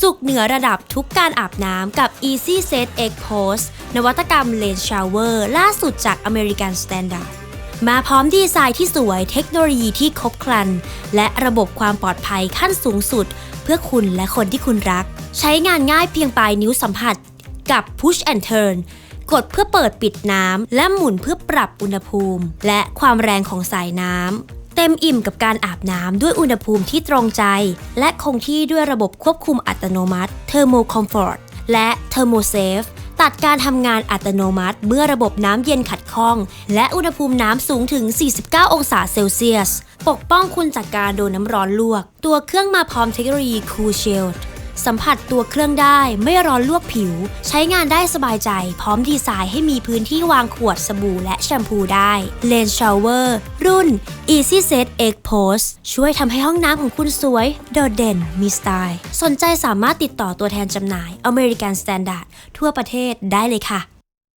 สุขเหนือระดับทุกการอาบน้ำกับ Easy Set Egg Post นวัตกรรมเลนชาวเวอร์ล่าสุดจาก American Standard มาพร้อมดีไซน์ที่สวยเทคโนโลยีที่ครบครัน และระบบความปลอดภัยขั้นสูงสุด เพื่อคุณและคนที่คุณรัก ใช้งานง่ายเพียงปลายนิ้วสัมผัส กับ Push and Turn กดเพื่อเปิดปิดน้ำและหมุนเพื่อปรับอุณหภูมิ และความแรงของสายน้ำ เต็มอิ่มกับการอาบน้ำด้วยอุณหภูมิที่ตรงใจ และคงที่ด้วยระบบควบคุมอัตโนมัติ Thermo Comfort และ Thermo Safe ตัดการทำงานอัตโนมัติ เมื่อระบบน้ำเย็นขัดข้อง และอุณหภูมิน้ำสูงถึง 49 องศาเซลเซียส ปกป้องคุณจากการโดนน้ำร้อนลวก ตัวเครื่องมาพร้อมเทคโนโลยี Cool Shield สัมผัสตัวเครื่องได้ไม่ร้อนลวกผิว ใช้งานได้สบายใจ พร้อมดีไซน์ให้มีพื้นที่วางขวดสบู่และแชมพูได้เลนชาวเวอร์รุ่น Easy Set Egg Post ช่วยทำให้ห้องน้ำของคุณสวย โดดเด่น มีสไตล์ สนใจสามารถติดต่อตัวแทนจำหน่าย American Standard ทั่วประเทศได้เลยค่ะ